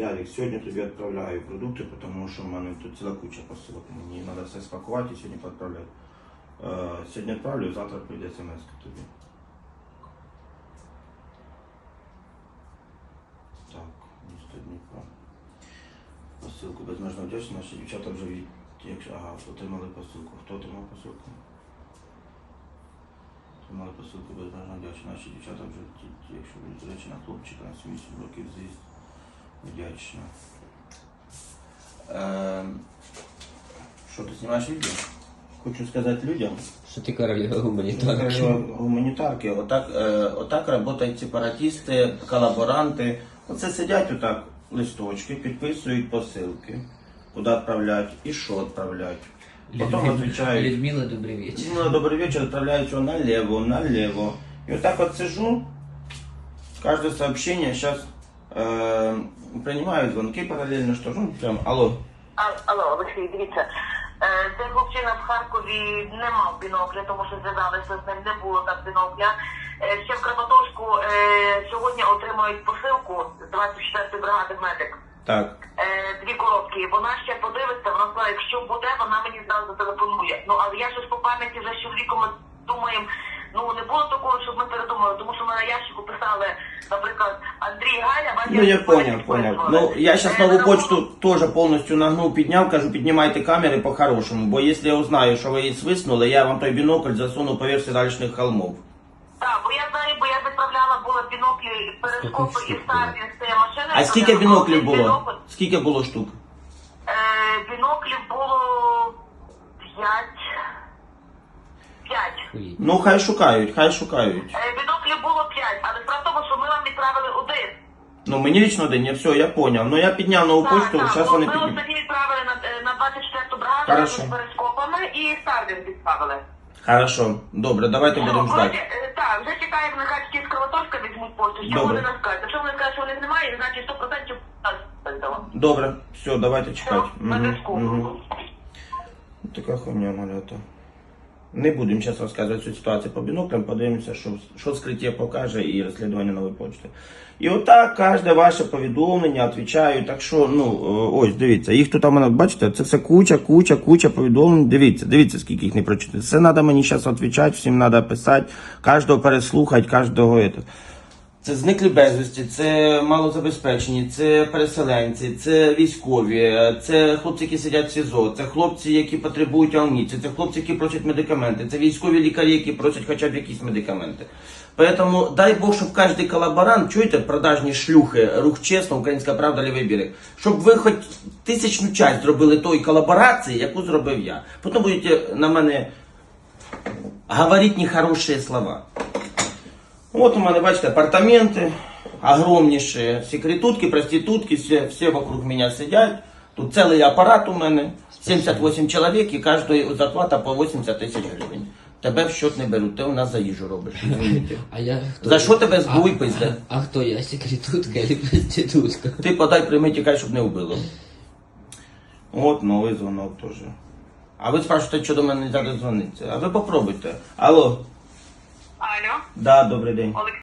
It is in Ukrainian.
Ярик, сьогодні тобі відправляю продукти, тому що в мене тут ціла куча посилок. Мені треба все спакувати і сьогодні відправляю. Е, сьогодні відправлю, завтра прийде смс тобі. Так, місто Дніпро. Посилку безмежно вдячна. Наші дівчата вже від... якщо... ага, отримали посилку. Хто отримав посилку? Отримали посилку безмежно вдячна. Наші дівчата вже, якщо будуть речі на хлопчика на 7 років з'їзд. Вдячна. Ем, Що ти знімаєш відео? Хочу сказати людям. Що ти королева гуманітарки? Гуманітарки, отак, е, отак працюють сепаратисти, колаборанти. Оце сидять отак листочки, підписують посилки, куди відправляють і що відправляють. Потім відповідають. Людмила, добрий вечір. Ну, добрый вечер, отправляют его налево, налево. И вот так вот сижу, каждое сообщение сейчас э, принимаю звонки параллельно, что ну, прям, алло. А- Алло, Олексій, дивіться. Е, Цей хлопчина в Харкові не мав бінокля, тому що зв'язалися з ним, не було так бінокля. Е, Ще в Краматорську е, сьогодні отримують посилку з 24-ї бригади медик. Так, Е, Дві коробки. Вона ще подивиться, вона сказала, якщо буде, вона мені зразу зателефонує. Ну, але я щось по пам'яті вже з чоловіком думаємо, ну не було такого, щоб ми передумали, тому що ми на ящику писали, наприклад, Андрій Галя, Ваня ну я Галя, понял, Ваня понял. Галя. Ну, я сейчас Е, нову на почту рахунок- тоже полностью нагнув, підняв, кажу, піднімайте камери по-хорошому, бо якщо я узнаю, що ви її свиснули, я вам той бінокль засуну поверх сідалищних холмов. Так, бо я знаю, бо я відправляла було біноклі перископи і штук старті з цієї машини. А скільки Я біноклів бінокль- було? Скільки було штук? Е, біноклів було п'ять. П'ять. Хуй. Ну, хай шукають, хай шукають. Е, Ну, мені лично один, я все, я понял. Ну, я підняв нову Так, почту, так, зараз ну, вони ми піднімуть. останні відправили на, е, на 24-ту бригаду Хорошо. з перископами і Старлінг відправили. Хорошо, добре, давайте будемо Ну, ждати. е, Так, вже чекаємо, нехай ті з Краматорська візьмуть пошту. Що Добре. вони нам скажуть? Якщо вони скажуть, що у них немає, значить 100% нас передала. Добре, все, давайте чекати. Все, на зв'язку. Така хуйня малята. Не будемо зараз розказувати цю ситуацію по біноклям, подивимося, що, що скриття покаже і розслідування нової почти. І отак кожне ваше повідомлення відповідаю. Так що, ну, ось, дивіться, їх тут у мене, бачите, це все куча, куча, куча повідомлень. Дивіться, дивіться, скільки їх не прочитати. Все треба мені зараз відповідати, всім треба писати, кожного переслухати, кожного. Це зниклі безвісті, це малозабезпечені, це переселенці, це військові, це хлопці, які сидять в СІЗО, це хлопці, які потребують амуніції, це хлопці, які просять медикаменти, це військові лікарі, які просять хоча б якісь медикаменти. Поэтому дай Бог, щоб кожен колаборант, чуєте, продажні шлюхи, рух чесно, українська правда, лівий берег, щоб ви хоч тисячну часть зробили тої колаборації, яку зробив я. Потім будете на мене говорити нехороші слова. Вот у меня, бачите, апартаменты огромнейшие, секретутки, проститутки, все, все вокруг меня сидят. Тут целый аппарат у мене, 78 чоловік і кожної зарплата по 80 тисяч гривень. Тебе в счет не беруть, ти у нас за їжу робиш. А я хто? За що тебе здуй, А- пизде? А хто я? Секретутка чи проститутка? Ти подай прийми, тікай, щоб не вбило. От новий дзвонок теж. А ви спрашуєте, що до мене не треба дзвонити. А ви попробуйте. Алло, Алло, да, добрий день. Олексій.